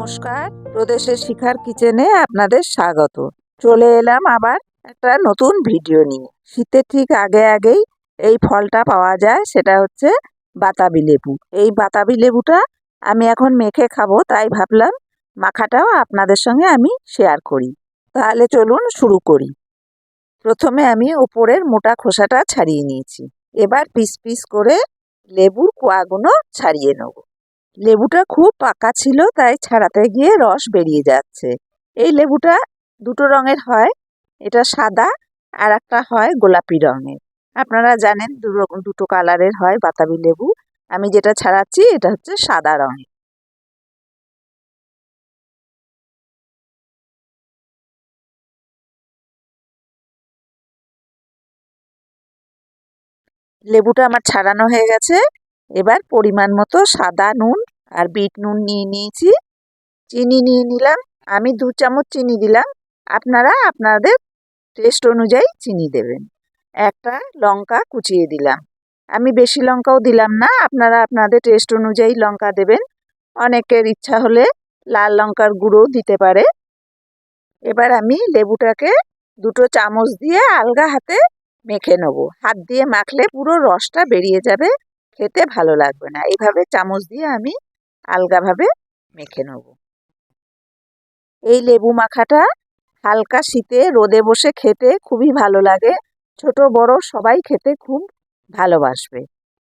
নমস্কার। প্রদেশের শিখার কিচেনে আপনাদের স্বাগত। চলে এলাম আবার একটা নতুন ভিডিও নিয়ে। শীতের ঠিক আগে আগেই এই ফলটা পাওয়া যায়, সেটা হচ্ছে বাতাবি লেবু। এই বাতাবি লেবুটা আমি এখন মেখে খাব, তাই ভাবলাম মাখাটাও আপনাদের সঙ্গে আমি শেয়ার করি। তাহলে চলুন শুরু করি। প্রথমে আমি ওপরের মোটা খোসাটা ছাড়িয়ে নিয়েছি। এবার পিস পিস করে লেবুর কোয়াগুলো ছাড়িয়ে নেব। লেবুটা খুব পাকা ছিল, তাই ছাড়াতে গিয়ে রস বেরিয়ে যাচ্ছে। এই লেবুটা দুটো রঙের হয়, এটা সাদা আর একটা হয় গোলাপি রঙের। আপনারা জানেন দুটো কালারের হয় বাতাবি লেবু। আমি যেটা ছাড়াচ্ছি, এটা হচ্ছে সাদা রঙের। লেবুটা আমার ছাড়ানো হয়ে গেছে। এবার পরিমাণ মতো সাদা নুন আর বিট নুন নিয়ে নিয়েছি। চিনি নিয়ে নিলাম। আমি দু চামচ চিনি দিলাম। আপনারা আপনাদের টেস্ট অনুযায়ী চিনি দেবেন। একটা লঙ্কা কুচিয়ে দিলাম। আমি বেশি লঙ্কাও দিলাম না, আপনারা আপনাদের টেস্ট অনুযায়ী লঙ্কা দেবেন। অনেকের ইচ্ছা হলে লাল লঙ্কার গুঁড়ো দিতে পারে। এবার আমি লেবুটাকে দুটো চামচ দিয়ে আলগা হাতে মেখে নেব। হাত দিয়ে মাখলে পুরো রসটা বেরিয়ে যাবে। খেতে ভালো লাগবে না। এইভাবে চামচ দিয়ে আমি আলগাভাবে মেখে নেব। এই লেবু মাখাটা হালকা শীতে রোদে বসে খেতে খুবই ভালো লাগে। ছোট, বড় সবাই খেতে খুব ভালোবাসবে।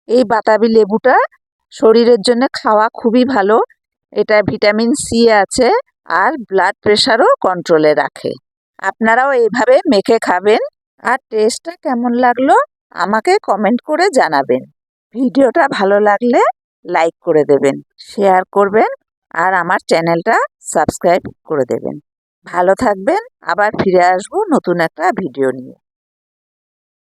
এই বাতাবি লেবুটা শরীরের জন্য খাওয়া খুবই ভালো। এটা ভিটামিন সি আছে আর ব্লাড প্রেশারও কন্ট্রোলে রাখে। আপনারাও এইভাবে মেখে খাবেন। আর টেস্টটা কেমন লাগল আমাকে কমেন্ট করে জানাবেন। ভিডিওটা ভালো লাগলে লাইক করে দেবেন, শেয়ার করবেন আর আমার চ্যানেলটা সাবস্ক্রাইব করে দেবেন। ভালো থাকবেন, আবার ফিরে আসব নতুন একটা ভিডিও নিয়ে।